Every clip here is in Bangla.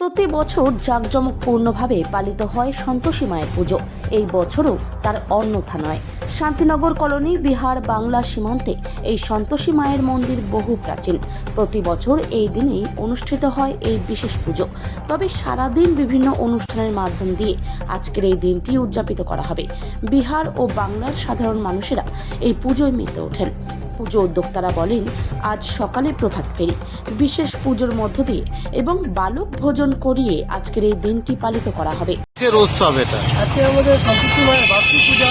প্রতি বছর জাঁকজমকপূর্ণভাবে পালিত হয় সন্তোষী মায়ের পুজো। এই বছরও তার অন্যথা নয়। শান্তিনগর কলোনি, বিহার, বাংলা সীমান্তে এই সন্তোষী মায়ের মন্দির বহু প্রাচীন। প্রতি বছর এই দিনেই অনুষ্ঠিত হয় এই বিশেষ পুজো। তবে সারাদিন বিভিন্ন অনুষ্ঠানের মাধ্যম দিয়ে আজকের এই দিনটি উদযাপিত করা হবে। বিহার ও বাংলার সাধারণ মানুষেরা এই পুজোয় মেতে ওঠেন। পুজো উদ্যোক্তারা বলেন, আজ সকালে প্রভাত ফেরি বিশেষ পুজোর মধ্য দিয়ে এবং বালক ভোজন করিয়ে আজকের এই দিনটি পালিত করা হবে। উৎসব এটা। আজকে আমাদের সন্তোষী মায়ের বার্ষিক পূজা।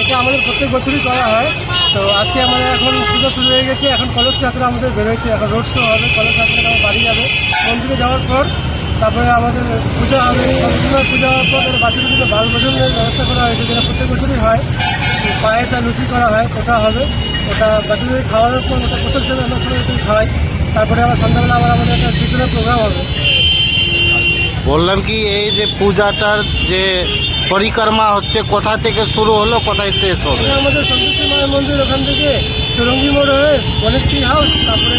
এটা আমাদের প্রত্যেক বছরই করা হয়। তো আজকে আমাদের এখন পুজো শুরু হয়ে গেছে। এখন কলস যাত্রা আমাদের বেরোয়েছে। এখন রোড শো হবে। কলস যাত্রা আমার বাড়ি যাবে। মন্দিরে যাওয়ার পর তারপরে আমাদের পূজা হবে। সন্তোষী মায়ের পূজা হওয়ার পর বাচ্চাদের জন্য বারো ভোজনের ব্যবস্থা করা হয়েছে যেটা প্রত্যেক বছরই হয়। পায়েস আর লুচি করা হয় ওটা হবে। ওটা বাচ্চাদের খাওয়ানোর পর ওটা প্রসাদ হিসেবে আমরা সবাই একটু খাওয়াই তারপরে আবার সন্ধ্যাবেলা আবার আমাদের একটা বিদ্যুতের প্রোগ্রাম হবে। বললাম কি এই যে পূজাটার যে পরিক্রমা হচ্ছে কোথা থেকে শুরু হলো কোথায় শেষ হবে? আমাদের সন্তোষী মায়ের মন্দির ওখান থেকে চৌরঙ্গি মোড় হয়ে বনেট্রি হাউস তারপরে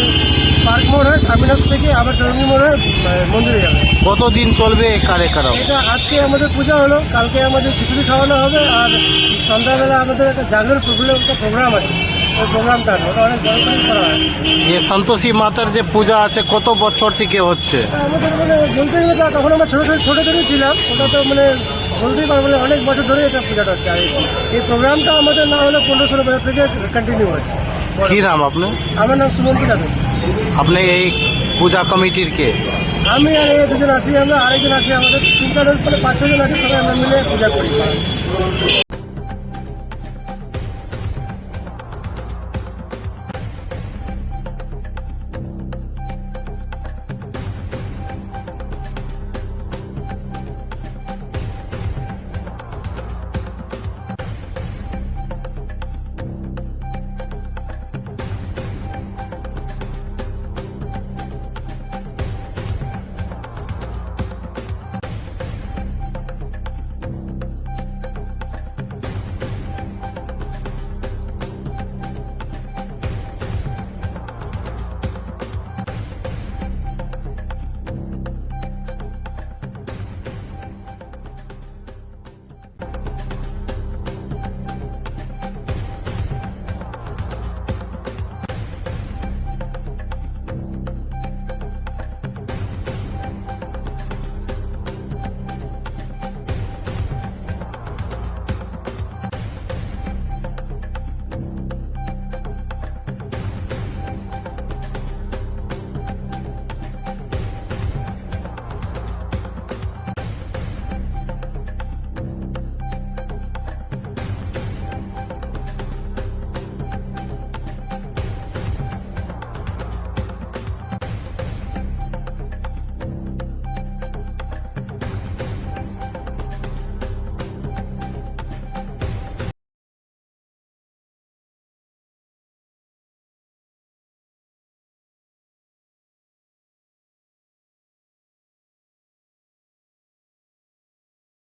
পার্ক মোড় হয়ে টার্মিনাস থেকে আবার চৌরঙ্গি মোড় হয়ে মন্দিরে যাবে। কতদিন চলবে এই কার্যক্রম এটা আজকে আমাদের পূজা হলো কালকে আমাদের খিচুড়ি খাওয়ানো হবে আর সন্ধ্যাবেলা আমাদের একটা জাগরণ প্রোগ্রাম একটা প্রোগ্রাম আছে। প্রোগ্রামটা ওটা অনেক বড় করে সন্তোষী মাতার যে পূজা আছে কত বছর থেকে হচ্ছে মানে তখন আমরা ছোটো ছোটো ছোটো থেকেই ছিলাম ওটা তো মানে বলতেই পারব না অনেক বছর ধরে এটা পূজাটা হচ্ছে আর এই প্রোগ্রামটা আমাদের না হলে পনেরো ষোলো বছর থেকে কন্টিনিউ আছে কি নাম আপনি আমার নাম সুমন্তি যাদব আপনি এই পূজা কমিটির কে আমি আর এই দুজন আছি, আমরা আরেকজন আছি, আমাদের তিন চারজন মানে পাঁচ ছজন আছি, সবাই আমরা মিলে পূজা করি।